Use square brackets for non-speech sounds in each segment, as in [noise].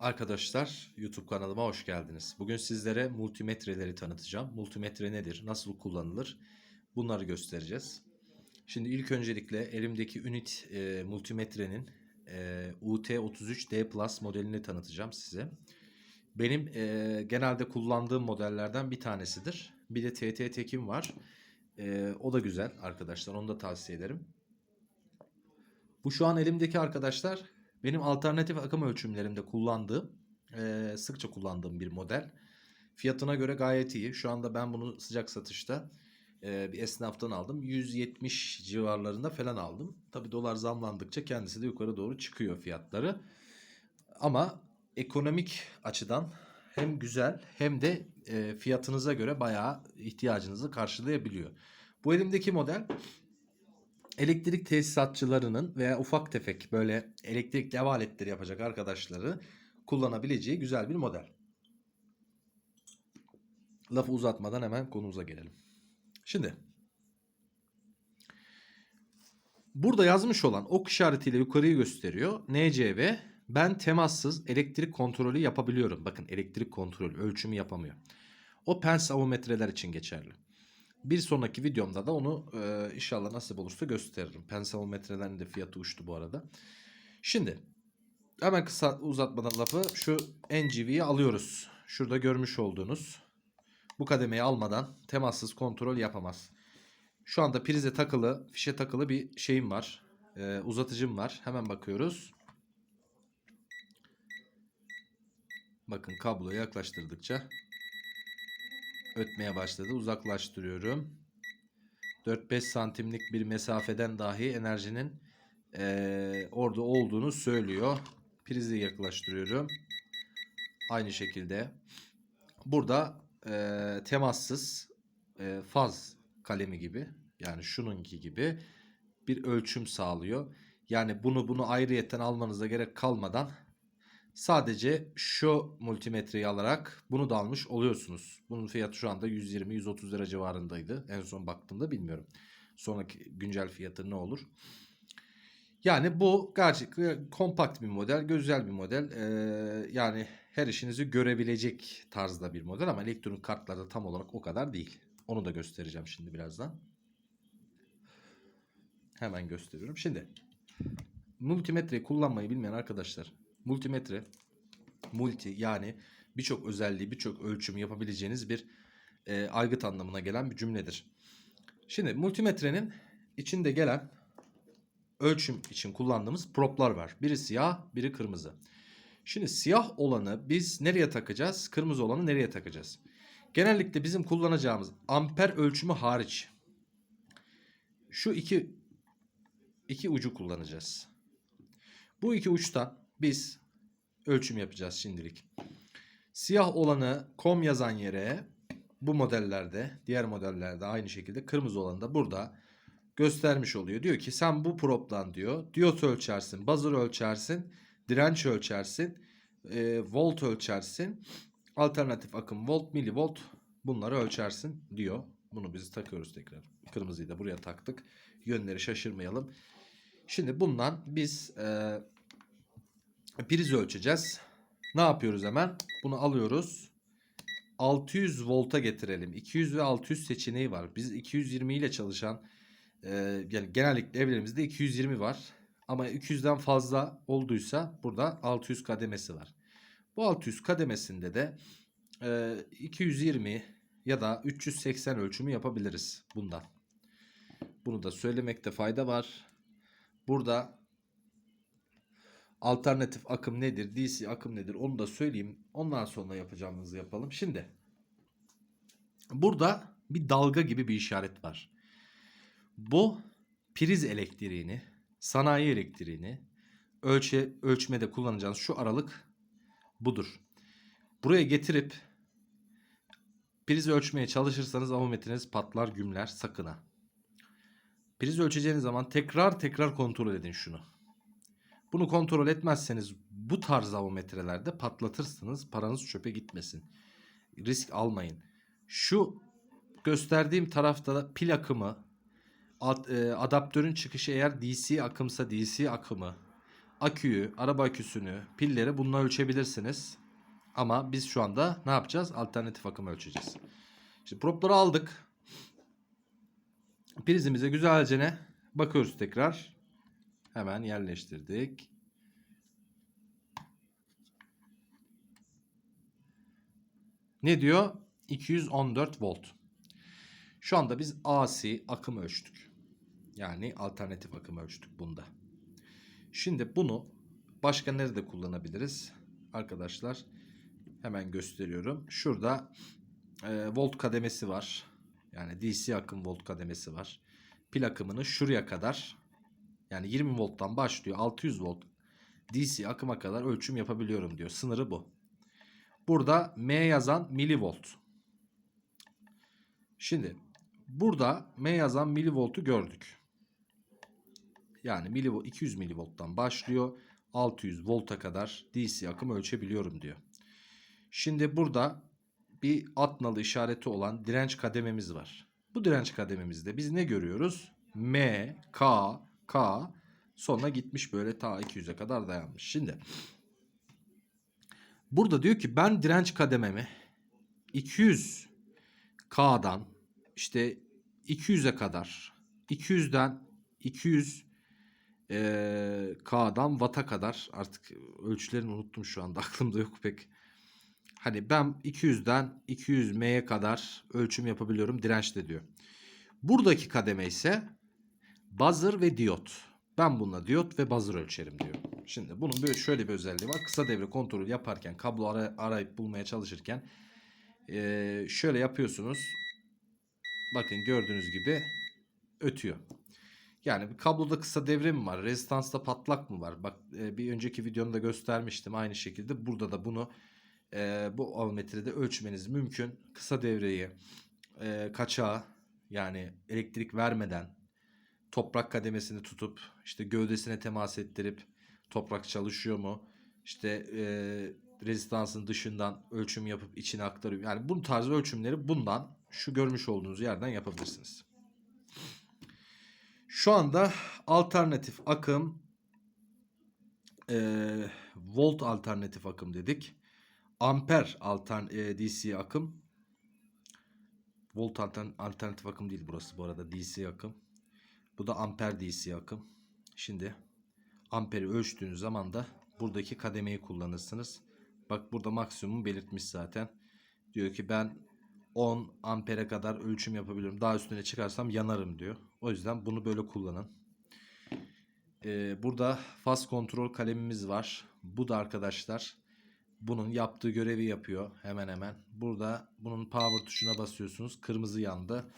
Arkadaşlar YouTube kanalıma hoş geldiniz. Bugün sizlere multimetreleri tanıtacağım. Multimetre nedir, nasıl kullanılır bunları göstereceğiz. Şimdi ilk öncelikle elimdeki Unit e, multimetrenin e, UT33D Plus modelini tanıtacağım size. Benim e, genelde kullandığım modellerden bir tanesidir. Bir de TT Tekim var. E, o da güzel arkadaşlar onu da tavsiye ederim. Bu şu an elimdeki arkadaşlar benim alternatif akım ölçümlerimde kullandığım, eee, sıkça kullandığım bir model. Fiyatına göre gayet iyi. Şu anda ben bunu sıcak satışta eee, bir esnaftan aldım. 170 civarlarında falan aldım. Tabi dolar zamlandıkça kendisi de yukarı doğru çıkıyor fiyatları. Ama ekonomik açıdan hem güzel hem de eee, fiyatınıza göre bayağı ihtiyacınızı karşılayabiliyor. Bu elimdeki model elektrik tesisatçılarının veya ufak tefek böyle elektrikli ev aletleri yapacak arkadaşları kullanabileceği güzel bir model. Lafı uzatmadan hemen konumuza gelelim. Şimdi burada yazmış olan ok işaretiyle yukarıyı gösteriyor. NCV ben temassız elektrik kontrolü yapabiliyorum. Bakın elektrik kontrolü ölçümü yapamıyor. O pens avometreler için geçerli. Bir sonraki videomda da onu e, inşallah nasip olursa gösteririm. Pensavometrelerin de fiyatı uçtu bu arada. Şimdi hemen kısa uzatmadan lafı şu NGV'yi alıyoruz. Şurada görmüş olduğunuz bu kademeyi almadan temassız kontrol yapamaz. Şu anda prize takılı, fişe takılı bir şeyim var. E, uzatıcım var. Hemen bakıyoruz. Bakın kabloyu yaklaştırdıkça ötmeye başladı. Uzaklaştırıyorum. 4-5 santimlik bir mesafeden dahi enerjinin eee, orada olduğunu söylüyor. Prizi yaklaştırıyorum. Aynı şekilde. Burada eee, temassız eee, faz kalemi gibi yani şununki gibi bir ölçüm sağlıyor. Yani bunu bunu ayrıyetten almanıza gerek kalmadan Sadece şu multimetreyi alarak bunu da almış oluyorsunuz. Bunun fiyatı şu anda 120-130 lira civarındaydı. En son baktığımda bilmiyorum. Sonraki güncel fiyatı ne olur? Yani bu gerçekten kompakt bir model, güzel bir model. Ee, yani her işinizi görebilecek tarzda bir model ama elektronik kartlarda tam olarak o kadar değil. Onu da göstereceğim şimdi birazdan. Hemen gösteriyorum. Şimdi multimetreyi kullanmayı bilmeyen arkadaşlar Multimetre, multi yani birçok özelliği, birçok ölçüm yapabileceğiniz bir e, aygıt anlamına gelen bir cümledir. Şimdi multimetrenin içinde gelen ölçüm için kullandığımız proplar var. Biri siyah, biri kırmızı. Şimdi siyah olanı biz nereye takacağız? Kırmızı olanı nereye takacağız? Genellikle bizim kullanacağımız amper ölçümü hariç şu iki iki ucu kullanacağız. Bu iki uçta biz ölçüm yapacağız şimdilik. Siyah olanı kom yazan yere bu modellerde, diğer modellerde aynı şekilde kırmızı olanı da burada göstermiş oluyor. Diyor ki sen bu prop'tan diyor diyot ölçersin, buzzer ölçersin, direnç ölçersin, e, volt ölçersin, alternatif akım volt, milivolt bunları ölçersin diyor. Bunu biz takıyoruz tekrar. Kırmızıyı da buraya taktık. Yönleri şaşırmayalım. Şimdi bundan biz e, priz ölçeceğiz. Ne yapıyoruz hemen? Bunu alıyoruz. 600 volta getirelim. 200 ve 600 seçeneği var. Biz 220 ile çalışan e, yani genellikle evlerimizde 220 var. Ama 200'den fazla olduysa burada 600 kademesi var. Bu 600 kademesinde de e, 220 ya da 380 ölçümü yapabiliriz bundan. Bunu da söylemekte fayda var. Burada alternatif akım nedir, DC akım nedir onu da söyleyeyim. Ondan sonra yapacağımızı yapalım. Şimdi burada bir dalga gibi bir işaret var. Bu priz elektriğini, sanayi elektriğini ölçe, ölçmede kullanacağınız şu aralık budur. Buraya getirip priz ölçmeye çalışırsanız avometreniz patlar gümler sakın ha. Priz ölçeceğiniz zaman tekrar tekrar kontrol edin şunu. Bunu kontrol etmezseniz bu tarz avometrelerde patlatırsınız. Paranız çöpe gitmesin. Risk almayın. Şu gösterdiğim tarafta da pil akımı, ad, e, adaptörün çıkışı eğer DC akımsa DC akımı, aküyü, araba aküsünü, pilleri bununla ölçebilirsiniz. Ama biz şu anda ne yapacağız? Alternatif akım ölçeceğiz. Şimdi propları aldık. Prizimize güzelce ne? Bakıyoruz tekrar. Hemen yerleştirdik. Ne diyor? 214 volt. Şu anda biz AC akım ölçtük. Yani alternatif akım ölçtük bunda. Şimdi bunu başka nerede kullanabiliriz? Arkadaşlar hemen gösteriyorum. Şurada e, volt kademesi var. Yani DC akım volt kademesi var. Pil akımını şuraya kadar yani 20 volttan başlıyor 600 volt DC akıma kadar ölçüm yapabiliyorum diyor. Sınırı bu. Burada M yazan milivolt. Şimdi burada M yazan milivoltu gördük. Yani milivolt 200 milivolttan başlıyor. 600 volta kadar DC akım ölçebiliyorum diyor. Şimdi burada bir at nalı işareti olan direnç kadememiz var. Bu direnç kadememizde biz ne görüyoruz? M, K, K sonra gitmiş böyle ta 200'e kadar dayanmış. Şimdi burada diyor ki ben direnç kadememi 200 K'dan işte 200'e kadar 200'den 200 eee, K'dan Watt'a kadar artık ölçülerini unuttum şu anda [laughs] aklımda yok pek. Hani ben 200'den 200 M'ye kadar ölçüm yapabiliyorum dirençte diyor. Buradaki kademe ise buzzer ve diyot. Ben bununla diyot ve buzzer ölçerim diyor. Şimdi bunun böyle şöyle bir özelliği var. Kısa devre kontrolü yaparken kablo ara- arayıp bulmaya çalışırken eee, şöyle yapıyorsunuz. Bakın gördüğünüz gibi ötüyor. Yani bir kabloda kısa devre mi var? Rezistansta patlak mı var? Bak e, bir önceki videomda göstermiştim aynı şekilde. Burada da bunu e, bu almetrede ölçmeniz mümkün. Kısa devreyi e, kaçağı yani elektrik vermeden toprak kademesini tutup işte gövdesine temas ettirip toprak çalışıyor mu? İşte e, rezistansın dışından ölçüm yapıp içine aktarıyor. Yani bu tarz ölçümleri bundan şu görmüş olduğunuz yerden yapabilirsiniz. Şu anda alternatif akım eee, volt alternatif akım dedik. Amper altern eee, DC akım. Volt altern alternatif akım değil burası bu arada DC akım. Bu da amper DC akım. Şimdi amperi ölçtüğünüz zaman da buradaki kademeyi kullanırsınız. Bak burada maksimum belirtmiş zaten. Diyor ki ben 10 ampere kadar ölçüm yapabiliyorum. Daha üstüne çıkarsam yanarım diyor. O yüzden bunu böyle kullanın. Ee, burada faz kontrol kalemimiz var. Bu da arkadaşlar bunun yaptığı görevi yapıyor hemen hemen. Burada bunun power tuşuna basıyorsunuz. Kırmızı yandı.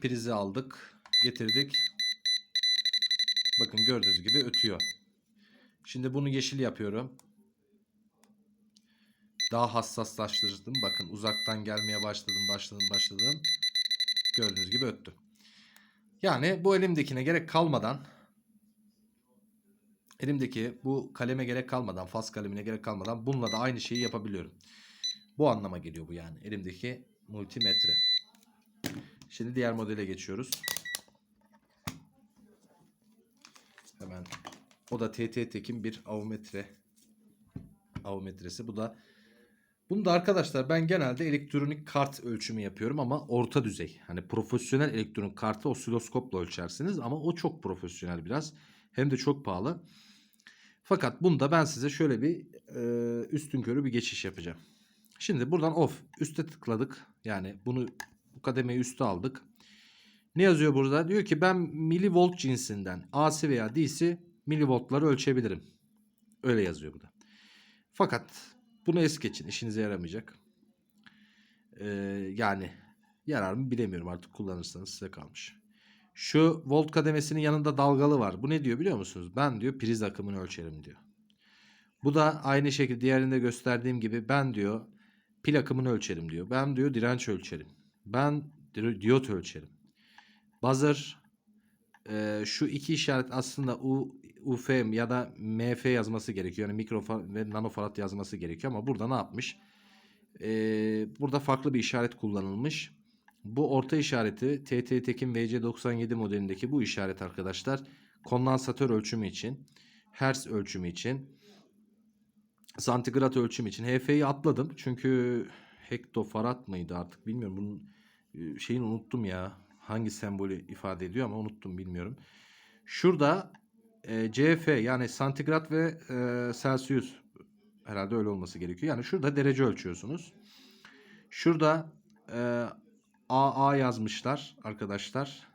Prizi aldık. Getirdik. Bakın gördüğünüz gibi ötüyor. Şimdi bunu yeşil yapıyorum. Daha hassaslaştırdım. Bakın uzaktan gelmeye başladım, başladım, başladım. Gördüğünüz gibi öttü. Yani bu elimdekine gerek kalmadan elimdeki bu kaleme gerek kalmadan, faz kalemine gerek kalmadan bununla da aynı şeyi yapabiliyorum. Bu anlama geliyor bu yani. Elimdeki multimetre. Şimdi diğer modele geçiyoruz. Hemen o da TT Tekin bir avometre avometresi. Bu da bunu da arkadaşlar ben genelde elektronik kart ölçümü yapıyorum ama orta düzey. Hani profesyonel elektronik kartı osiloskopla ölçersiniz ama o çok profesyonel biraz. Hem de çok pahalı. Fakat bunda ben size şöyle bir e, üstün körü bir geçiş yapacağım. Şimdi buradan off. Üste tıkladık. Yani bunu bu kademeyi üste aldık. Ne yazıyor burada? Diyor ki ben milivolt cinsinden AC veya DC milivoltları ölçebilirim. Öyle yazıyor burada. Fakat bunu es geçin. işinize yaramayacak. Ee, yani yarar mı bilemiyorum artık kullanırsanız size kalmış. Şu volt kademesinin yanında dalgalı var. Bu ne diyor biliyor musunuz? Ben diyor priz akımını ölçerim diyor. Bu da aynı şekilde diğerinde gösterdiğim gibi ben diyor pil akımını ölçerim diyor. Ben diyor direnç ölçerim. Ben di- diyot ölçerim. Buzzer e, şu iki işaret aslında U, UF ya da MF yazması gerekiyor. Yani mikro ve nanofarad yazması gerekiyor ama burada ne yapmış? E, burada farklı bir işaret kullanılmış. Bu orta işareti TT Tekin VC97 modelindeki bu işaret arkadaşlar kondansatör ölçümü için. Hertz ölçümü için. Santigrat ölçümü için. HF'yi atladım. Çünkü hektofarad mıydı artık bilmiyorum. Bunun e, şeyini unuttum ya. Hangi sembolü ifade ediyor ama unuttum bilmiyorum. Şurada e, CF yani santigrat ve e, Celsius herhalde öyle olması gerekiyor. Yani şurada derece ölçüyorsunuz. Şurada e, AA yazmışlar arkadaşlar.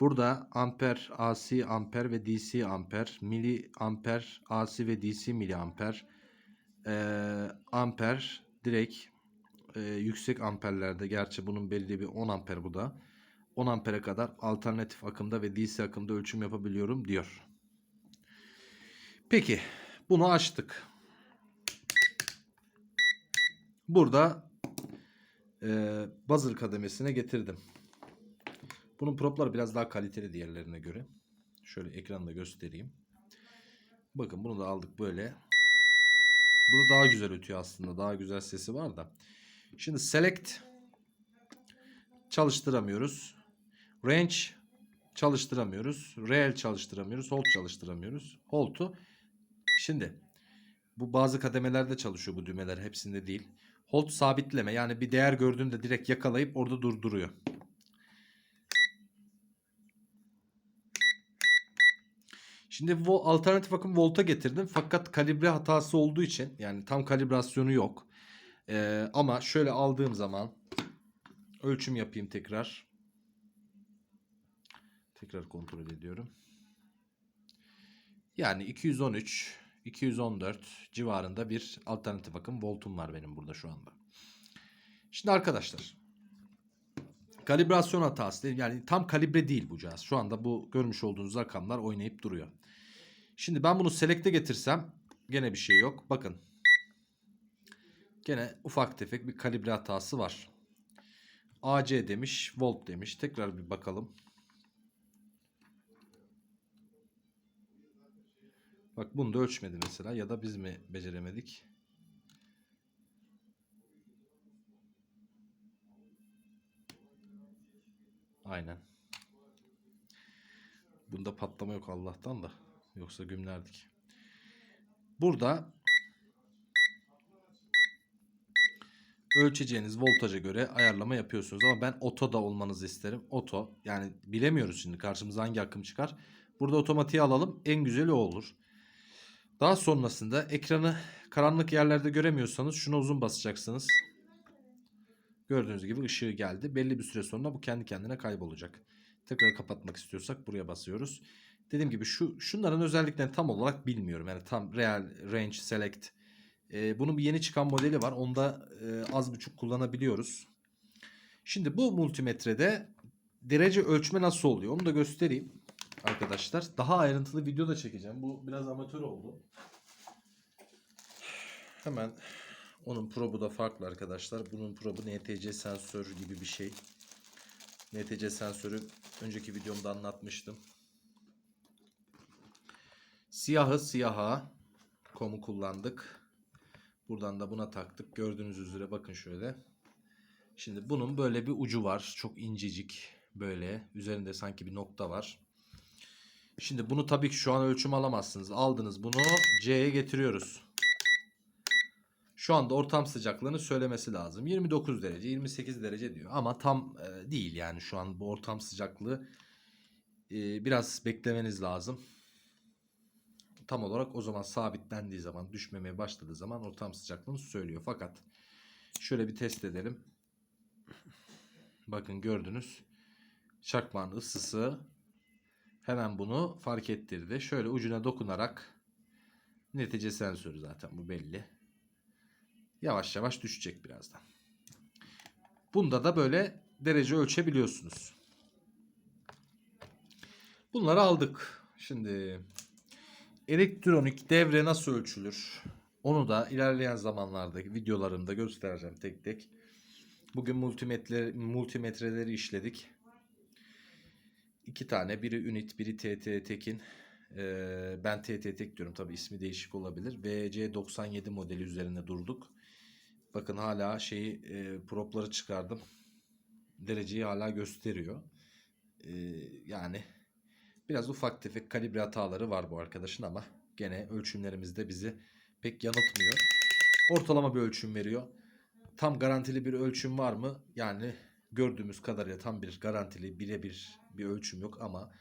Burada amper, AC amper ve DC amper, mili amper, AC ve DC mili amper, e, amper direkt e, yüksek amperlerde gerçi bunun belli bir 10 amper bu da 10 ampere kadar alternatif akımda ve DC akımda ölçüm yapabiliyorum diyor. Peki bunu açtık. Burada e, buzzer kademesine getirdim. Bunun proplar biraz daha kaliteli diğerlerine göre. Şöyle ekranda göstereyim. Bakın bunu da aldık böyle. Bu da daha güzel ötüyor aslında. Daha güzel sesi var da. Şimdi select çalıştıramıyoruz. Range çalıştıramıyoruz. Rel çalıştıramıyoruz. Hold çalıştıramıyoruz. Hold'u şimdi bu bazı kademelerde çalışıyor bu düğmeler hepsinde değil. Hold sabitleme yani bir değer gördüğünde direkt yakalayıp orada durduruyor. Şimdi vo- alternatif akım volta getirdim fakat kalibre hatası olduğu için yani tam kalibrasyonu yok. Ee, ama şöyle aldığım zaman ölçüm yapayım tekrar. Tekrar kontrol ediyorum. Yani 213, 214 civarında bir alternatif akım voltum var benim burada şu anda. Şimdi arkadaşlar kalibrasyon hatası değil. Yani tam kalibre değil bu cihaz. Şu anda bu görmüş olduğunuz rakamlar oynayıp duruyor. Şimdi ben bunu select'e getirsem gene bir şey yok. Bakın. Gene ufak tefek bir kalibre hatası var. AC demiş, volt demiş. Tekrar bir bakalım. Bak bunu da ölçmedi mesela ya da biz mi beceremedik? Aynen. Bunda patlama yok Allah'tan da. Yoksa gümlerdik. Burada ölçeceğiniz voltaja göre ayarlama yapıyorsunuz. Ama ben oto da olmanızı isterim. Oto. Yani bilemiyoruz şimdi karşımıza hangi akım çıkar. Burada otomatiğe alalım. En güzeli o olur. Daha sonrasında ekranı karanlık yerlerde göremiyorsanız şuna uzun basacaksınız. Gördüğünüz gibi ışığı geldi. Belli bir süre sonra bu kendi kendine kaybolacak. Tekrar kapatmak istiyorsak buraya basıyoruz. Dediğim gibi şu şunların özelliklerini tam olarak bilmiyorum. Yani tam real range select. Ee, bunun bir yeni çıkan modeli var. Onda e, az buçuk kullanabiliyoruz. Şimdi bu multimetrede derece ölçme nasıl oluyor? Onu da göstereyim arkadaşlar. Daha ayrıntılı video da çekeceğim. Bu biraz amatör oldu. Hemen onun probu da farklı arkadaşlar. Bunun probu NTC sensör gibi bir şey. NTC sensörü önceki videomda anlatmıştım. Siyahı siyaha komu kullandık. Buradan da buna taktık. Gördüğünüz üzere bakın şöyle. Şimdi bunun böyle bir ucu var. Çok incecik böyle. Üzerinde sanki bir nokta var. Şimdi bunu tabii ki şu an ölçüm alamazsınız. Aldınız bunu C'ye getiriyoruz. Şu anda ortam sıcaklığını söylemesi lazım. 29 derece, 28 derece diyor. Ama tam e, değil yani şu an bu ortam sıcaklığı e, biraz beklemeniz lazım. Tam olarak o zaman sabitlendiği zaman, düşmemeye başladığı zaman ortam sıcaklığını söylüyor. Fakat şöyle bir test edelim. Bakın gördünüz. Çakmağın ısısı hemen bunu fark ettirdi. Şöyle ucuna dokunarak netice sensörü zaten bu belli. Yavaş yavaş düşecek birazdan. Bunda da böyle derece ölçebiliyorsunuz. Bunları aldık. Şimdi elektronik devre nasıl ölçülür? Onu da ilerleyen zamanlardaki videolarımda göstereceğim tek tek. Bugün multimetre, multimetreleri işledik. İki tane. Biri Unit, biri TT Tekin. Ee, ben TT Tek diyorum. Tabi ismi değişik olabilir. VC97 modeli üzerine durduk. Bakın hala şeyi e, propları çıkardım. Dereceyi hala gösteriyor. E, yani biraz ufak tefek kalibre hataları var bu arkadaşın ama gene ölçümlerimizde bizi pek yanıltmıyor. Ortalama bir ölçüm veriyor. Tam garantili bir ölçüm var mı? Yani gördüğümüz kadarıyla tam bir garantili birebir bir ölçüm yok ama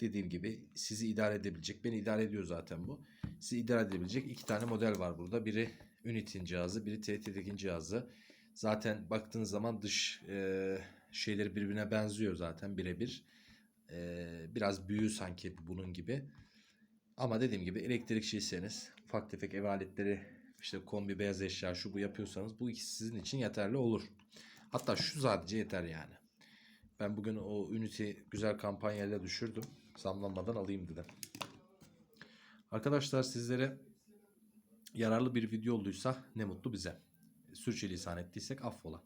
dediğim gibi sizi idare edebilecek. Beni idare ediyor zaten bu. Sizi idare edebilecek iki tane model var burada. Biri Unity'nin cihazı, biri TT'deki cihazı. Zaten baktığınız zaman dış e, şeyleri birbirine benziyor zaten birebir. E, biraz büyüğü sanki bunun gibi. Ama dediğim gibi elektrikçiyseniz ufak tefek ev aletleri işte kombi beyaz eşya şu bu yapıyorsanız bu ikisi sizin için yeterli olur. Hatta şu sadece yeter yani. Ben bugün o Unity güzel kampanyayla düşürdüm. Zamlanmadan alayım dedim. Arkadaşlar sizlere yararlı bir video olduysa ne mutlu bize. Sürçülisan ettiysek affola.